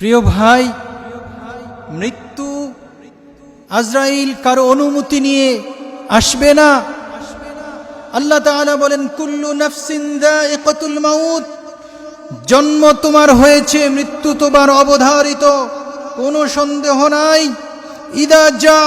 প্রিয় ভাই, মৃত্যু আজরাইল কারও অনুমতি নিয়ে আসবে না। আল্লাহ বলেন, কুল্লু নাফসিন দাইকাতুল মাউত। জন্ম তোমার হয়েছে, মৃত্যু তোমার অবধারিত, কোনো সন্দেহ নাই। ইদা জা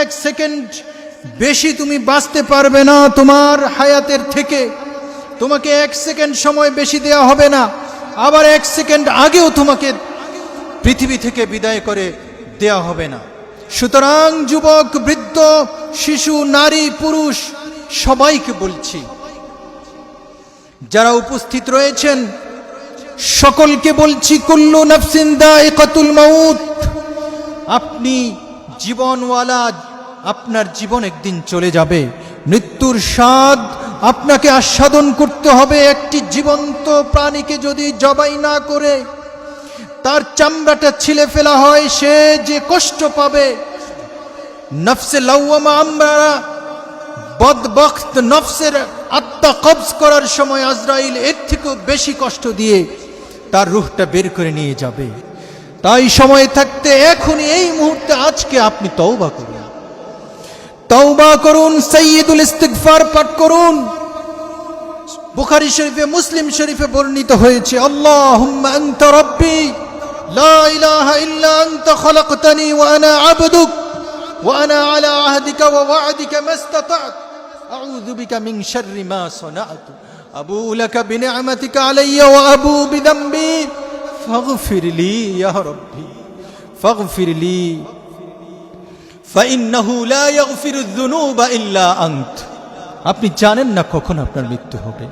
এক সেকেন্ড বেশি তুমি বাঁচতে পারবে না তোমার হায়াতের থেকে। তোমাকে এক সেকেন্ড সময় বেশি দেয়া হবে না। আবার এক সেকেন্ড আগেও তোমাকে পৃথিবী থেকে বিদায় করে দেয়া হবে না। সুতরাং যুবক, বৃদ্ধ, শিশু, নারী, পুরুষ, সবাইকে বলছি, যারা উপস্থিত রয়েছেন, সকলকে বলছি, কুল্লু নাফসিন দাইকাতুল মাউত। আপনি জীবনওয়ালা, আপনার জীবন একদিন চলে যাবে। মৃত্যুর স্বাদ আপনাকে আস্বাদন করতে হবে একটি জীবন্ত প্রাণীকে যদি জবাই না করে, তার চামড়াটা ছিলে ফেলা হয়, সে যে কষ্ট পাবে। নফসে লাউমা আমরা বদবক্ত নফসের আত্মা কবজ করার সময় আজরাইল এর থেকেও বেশি কষ্ট দিয়ে তার রুহটা বের করে নিয়ে যাবে। তাই সময় থাকতে এখনই এই মুহূর্তে আজকে আপনি তওবা করুন। তওবা করুন সৈয়দুল ইস্তিগফার পাঠ করুন। বুখারী শরীফে, মুসলিম শরীফে বর্ণিত হয়েছে, আল্লাহুম্মা আনতা রাব্বি, লা ইলাহা ইল্লা আনতা খলাকতানি ওয়া আনা আবদুক, ওয়া আনা আলা আহদিকা ওয়া ওয়া'দিকা মাস্তাতা'ত। আউযু বিকা মিন শাররি মা সানা'তু, আবু লাকা বিনি'মাতিকা আলাইয়া ওয়া আবু বিদামবি ফাগফির লি ইয়া রাব্বি ফাগফির লি আপনি জানেন না কখন আপনার মৃত্যু হবে।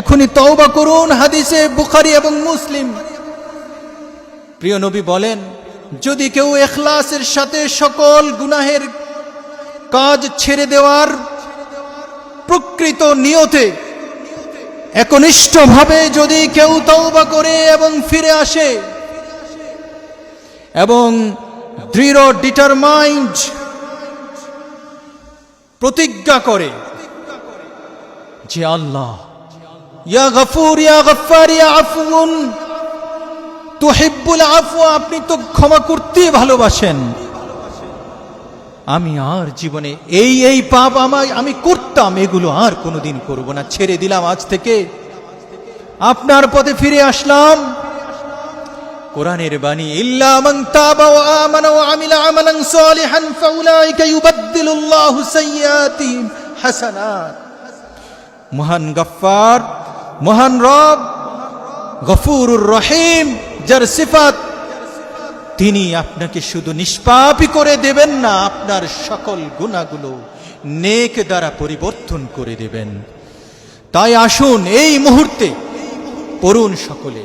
এখনই তওবা করুন হাদিসে বুখারি এবং মুসলিম। প্রিয় নবী বলেন, যদি কেউ এখলাসের সাথে সকল গুনাহের কাজ ছেড়ে দেওয়ার প্রকৃত নিয়তে, একনিষ্ঠভাবে যদি কেউ তওবা করে এবং ফিরে আসে, এবং দৃঢ় ডিটারমাইন্ড প্রতিজ্ঞা করে যে আল্লাহ, ইয়া গফুর, ইয়া গফার ইয়া আফুন তুহিব্বুল আফু আপনি তো ক্ষমা করতে ভালোবাসেন। আমি আর জীবনে এই এই পাপ আমায়, আমি করতাম, এগুলো আর কোনোদিন করব না। ছেড়ে দিলাম আজ থেকে। আপনার পথে ফিরে আসলাম। কোরআনের বাণী, ইল্লা মান তাবা ওয়া আমানা ওয়া আমিলা আমালান সালিহান ফাউলাইকা ইউবাদদিলুল্লাহু সাইয়্যাতিহিম হাসানাত। মহান গফফার, মহান রব, গফুরুর রহিম, যার সিফাত তিনি আপনাকে শুধু নিষ্পাপই করে দেবেন না, আপনার সকল গুণাগুলো নেক দ্বারা পরিবর্তন করে দেবেন। তাই আসুন এই মুহূর্তে পড়ুন সকলে।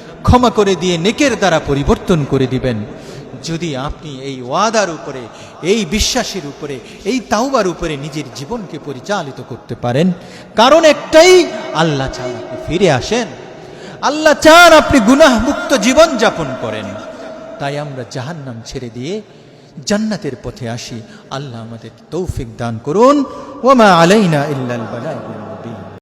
ক্ষমা করে দিয়ে নেকের দ্বারা পরিবর্তন করে দিবেন। যদি আপনি এই ওয়াদার উপরে, এই বিশ্বাসের উপরে, এই তাওবার উপরে নিজের জীবনকে পরিচালিত করতে পারেন, কারণ একটাই, আল্লাহ চান আপনি ফিরে আসেন। আল্লাহ চান আপনি গুনাহমুক্ত জীবন যাপন করেন। তাই আমরা জাহান্নাম ছেড়ে দিয়ে জান্নাতের পথে আসি। আল্লাহ আমাদের তৌফিক দান করুন। ওমা আলাইনা ইল্লাল বালাগুল